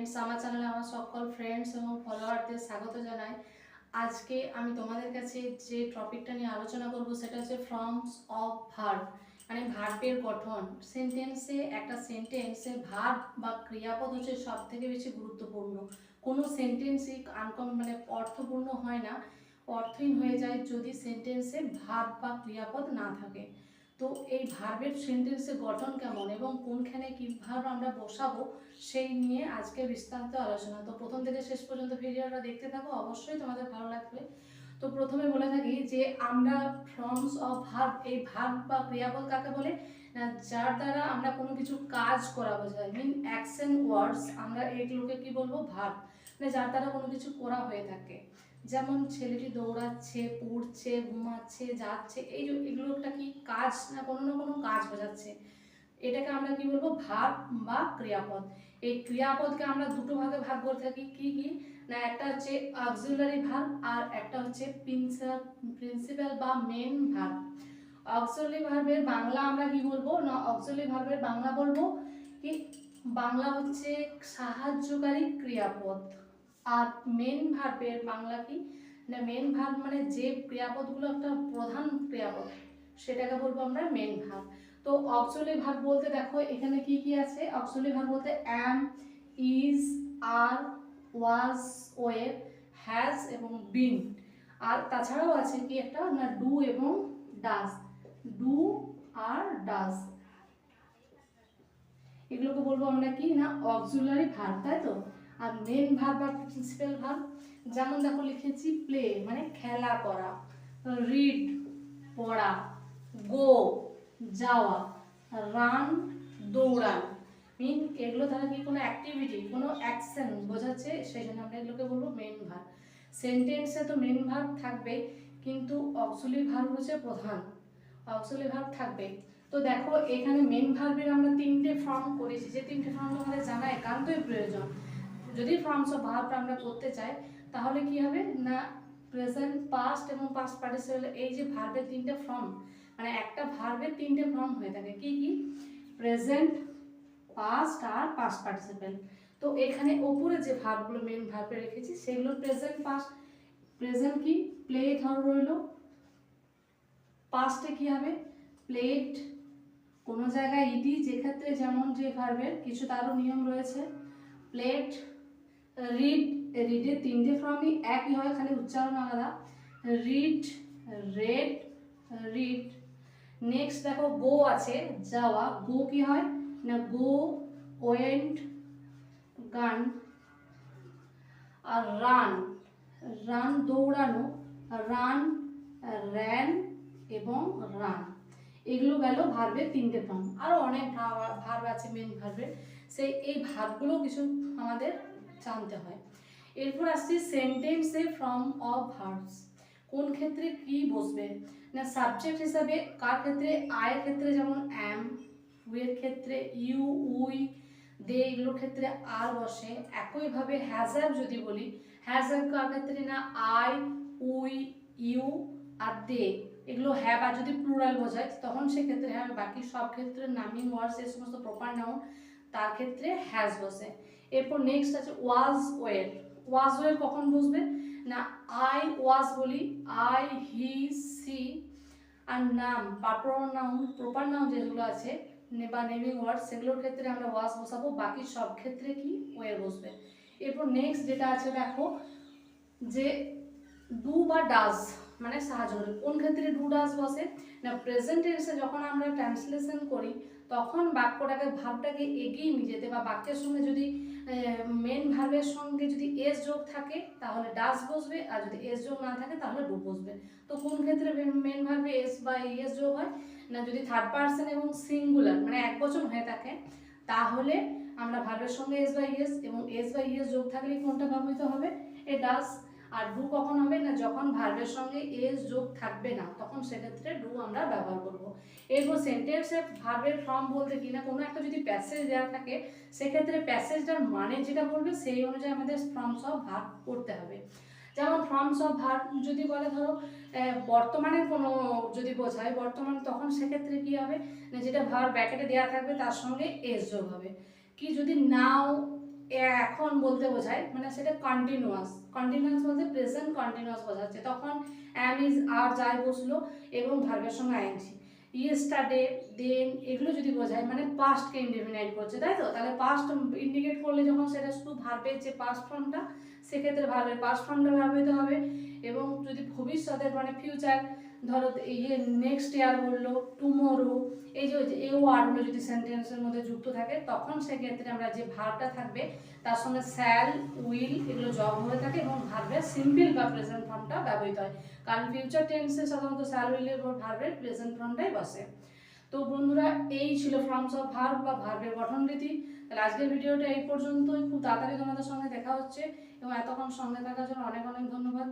Friends আমার চ্যানেলে আমার সকল ফ্রেন্ডস এবং ফলোয়ারদের স্বাগত জানাই। আজকে আমি তোমাদের কাছে যে টপিকটা নিয়ে আলোচনা করব সেটা হচ্ছে ফর্মস অফ ভার্ব মানে ভার্বের গঠন। সেন্টেন্সে একটা সেন্টেন্সে ভার্ব বা ক্রিয়াপদ হচ্ছে সব থেকে বেশি গুরুত্বপূর্ণ। কোনো সেন্টেন্সই আনকম মানে অর্থপূর্ণ হয় না। অর্থহীন হয়ে যায় যদি সেন্টেন্সে ভার্ব বা ক্রিয়াপদ না থাকে। তো এই ভার্বের সেন্টেন্সের গঠন কেমন এবং কোনখানে কীভাবে আমরা বসাবো সেই নিয়ে আজকে বিস্তারিত আলোচনা। তো প্রথম থেকে শেষ পর্যন্ত ভিডিওটা দেখতে থাকো, অবশ্যই তোমাদের ভালো লাগবে। তো প্রথমে বলে থাকি যে আমরা ফর্মস অফ ভার্ব এই ভার্ব বা ক্রিয়াপদ কাকে বলে? না, যার দ্বারা আমরা কোনো কিছু কাজ করা বোঝায়। মিন অ্যাকশন ওয়ার্ডস আমরা এইগুলোকে কি বলব? ভার্ব মানে যার দ্বারা কোনো কিছু করা হয়ে থাকে। যেমন ছেলেটি দৌড়াচ্ছে, পড়ছে, ঘুমাচ্ছে, যাচ্ছে, এই এগুলো একটা কি কাজ না কোনো না কোনো কাজ বোঝাচ্ছে। এটাকে আমরা কি বলব? ভাব বা ক্রিয়াপদ। এই ক্রিয়াপদকে আমরা দুটো ভাগে ভাগ করে থাকি। কি কি? না, একটা হচ্ছে অক্সিলারি ভার্ব আর একটা হচ্ছে প্রিন্সিপাল বা মেন ভার্ব অক্সিলারি ভার্বের বাংলা আমরা কি বলব? না অক্সিলারি ভার্বের বাংলা বলব কি? বাংলা হচ্ছে সাহায্যকারী ক্রিয়াপদ। আর মেন ভার্বের বাংলা কি? না মেন ভার্ব মানে যে ক্রিয়াপদগুলো একটা প্রধান ক্রিয়াপদ, সেটাকে বলব আমরা মেন ভার্ব তো অক্সলি ভার্ব বলতে দেখো, এখানে কি কি আছে? অক্সলি ভার্ব বলতে am is are was ওয়ের has এবং বিন আর তাছাড়াও আছে কি একটা? না ডু এবং ডাস ডু আর ডাস এগুলোকে বলব আমরা কি? না অক্সুলারি ভার্ব তাই তো? আর মেন ভার্ব বা প্রিন্সিপাল ভার্ব যেমন দেখো লিখেছি প্লে মানে খেলা করা রিড পড়া গো যাওয়া রান দৌড়ান মিন এগুলো দ্বারা কি কোনো অ্যাক্টিভিটি কোনো অ্যাকশন বোঝাচ্ছে, সেই জন্য আমরা এগুলোকে বলব মেন ভাব সেন্টেন্সে তো মেন ভার্ব থাকবে, কিন্তু অক্সুলি ভার্ব হচ্ছে প্রধান অক্সুলি ভার্ব থাকবে। তো দেখো এখানে মেন ভার্বের আমরা তিনটে ফর্ম করেছি, যে তিনটে ফর্ম তোমাদের জানা একান্তই প্রয়োজন। যদি ফর্মস অফ ভার্ব আমরা করতে চাই, তাহলে কি হবে? না প্রেজেন্ট পাস্ট এবং পাস্ট পার্টিসিপেল এই যে ভার্বের তিনটে ফর্ম মানে একটা ভার্বের তিনটে ফর্ম হয়ে থাকে। কি কি? প্রেজেন্ট পাস্ট আর পাস্ট পার্টিসিপেল তো এখানে ওপরে যে ভার্বগুলো মেন ভার্বে রেখেছি, সেগুলো প্রেজেন্ট পাস্ট প্রেজেন্ট কি? প্লে ধর রইল। পাস্টে কি হবে? প্লেট কোনো জায়গায় ইডি যেক্ষেত্রে যেমন যে ভার্বের কিছু তারও নিয়ম রয়েছে। প্লেট রিড রিডের তিনটে ফর্মই একই হয় খালি উচ্চারণ আলাদা। রিড রেড রিড নেক্সট দেখো গো আছে, যাওয়া। গো কি হয়? না গো ওয়েন্ট গান আর রান রান দৌড়ানো রান র্যান এবং রান এগুলো গেল ভার্বের তিনটে ফর্ম আরও অনেক ভার্ব আছে মেন ভার্বের সেই, এই ভার্বগুলো কিছু আমাদের জানতে হয়। এরপর আসছি সেন্টেন্সে ফর্ম অফ ভার্বস কোন ক্ষেত্রে কি বসবে? না সাবজেক্ট হিসাবে কার ক্ষেত্রে? আয়ের ক্ষেত্রে যেমন অ্যাম উইয়ের ক্ষেত্রে ইউ উই দে এগুলোর ক্ষেত্রে আর বসে। একইভাবে হ্যাজার যদি বলি হ্যাজার কার ক্ষেত্রে না? আই উই ইউ আর দে এগুলো হ্যাভ আর যদি প্লুরাল বোঝায়, তখন সেক্ষেত্রে হ্যাঁ বাকি সব ক্ষেত্রে নামিং ওয়ার্ডস এই সমস্ত প্রপার নাউন তার ক্ষেত্রে হ্যাজ বসে। এরপর নেক্সট আছে ওয়াজ ওয়ের ওয়াজ ওয়ের কখন বুঝবে? না আই ওয়াজ বলি আই হি সি আর নাম পাপর নাউন প্রপার নাউন যেগুলো আছে বা নেমিং ওয়ার্ড সেগুলোর ক্ষেত্রে আমরা ওয়াজ বসাবো, বাকি সব ক্ষেত্রে কি ওয়ের বসবে। এরপর নেক্সট যেটা আছে দেখো, যে ডু বা ডাজ মানে সাহায্য করে। কোন ক্ষেত্রে ডু ডাজ বসে? না প্রেজেন্ট যখন আমরা ট্রান্সলেশন করি তখন বাক্যটাকে, ভাবটাকে এগিয়ে নিয়ে যেতে বা বাক্যের সঙ্গে যদি মেন ভার্বের সঙ্গে যদি এস যোগ থাকে, তাহলে ডাস বসবে আর যদি এস যোগ না থাকে, তাহলে ডু বসবে। তো কোন ক্ষেত্রে মেন ভার্বে এস বা এস যোগ হয়? না যদি থার্ড পার্সন এবং সিঙ্গুলার মানে এক বচন হয়ে থাকে, তাহলে আমরা ভার্বের সঙ্গে এস বাই এস এবং এস বাই এস যোগ থাকলে কোনটা ব্যবহৃত হবে? এ ডাস আর ডু কখন হবে না, যখন ভার্বের সঙ্গে এস যোগ থাকবে না, তখন সেক্ষেত্রে ডু আমরা ব্যবহার করব। এরপর সেন্টেন্সে ভার্বের ফর্ম বলতে কি না, কোনো একটা যদি প্যাসেজ দেওয়া থাকে, সেক্ষেত্রে প্যাসেজটার মানে যেটা বলবে, সেই অনুযায়ী আমাদের ফর্ম অফ ভার্ব করতে হবে। যেমন ফর্মস অফ ভার্ব যদি বলে ধরো বর্তমানের কোনো যদি বোঝায়, বর্তমান তখন সেক্ষেত্রে কি হবে? যেটা ভার ব্যাকেটে দেওয়া থাকবে, তার সঙ্গে এস যোগ হবে। কি যদি নাও এখন বলতে বোঝায় মানে সেটা কন্টিনিউয়াস কন্টিনিউয়াস বলতে প্রেজেন্ট কন্টিনিউয়াস বোঝাচ্ছে। তখন অ্যাম ইজ আর যাই বসল এবং ভার্বের সঙ্গে আইনছি ইয়েস্টারডে দেন এগুলো যদি বোঝায় মানে পাস্টকে ইন্ডিফিনাইট করছে, তাই তো? তাহলে পাস্ট ইন্ডিকেট করলে যখন সেটা শুধু ভার্বের যে পাস্ট ফর্মটা সেক্ষেত্রে ভার্বের পাস্ট ফর্মটা ব্যবহৃত হবে এবং যদি ভবিষ্যতের মানে ফিউচার ধরো ইয়ে নেক্সট ইয়ার বলল টুমোরো এই যে এই ওয়ার্ডগুলো যদি সেন্টেন্সের মধ্যে যুক্ত থাকে, তখন সেক্ষেত্রে আমরা যে ভার্বটা থাকবে, তার সঙ্গে স্যাল উইল এগুলো জব হয়ে থাকে এবং ভার্বের সিম্পল বা প্রেজেন্ট ফর্মটা ব্যবহৃত হয়। কারণ ফিউচার টেন্সে সাধারণত স্যাল উইলের উপর ভার্বের প্রেজেন্ট ফর্মটাই বসে। তো বন্ধুরা, এই ছিল ফর্মস অফ ভার্ব বা ভার্বের গঠন রীতি তাহলে আজকের ভিডিওটা এই পর্যন্তই। খুব তাড়াতাড়ি তোমাদের সঙ্গে দেখা হচ্ছে এবং এতক্ষণ সঙ্গে থাকার জন্য অনেক অনেক ধন্যবাদ।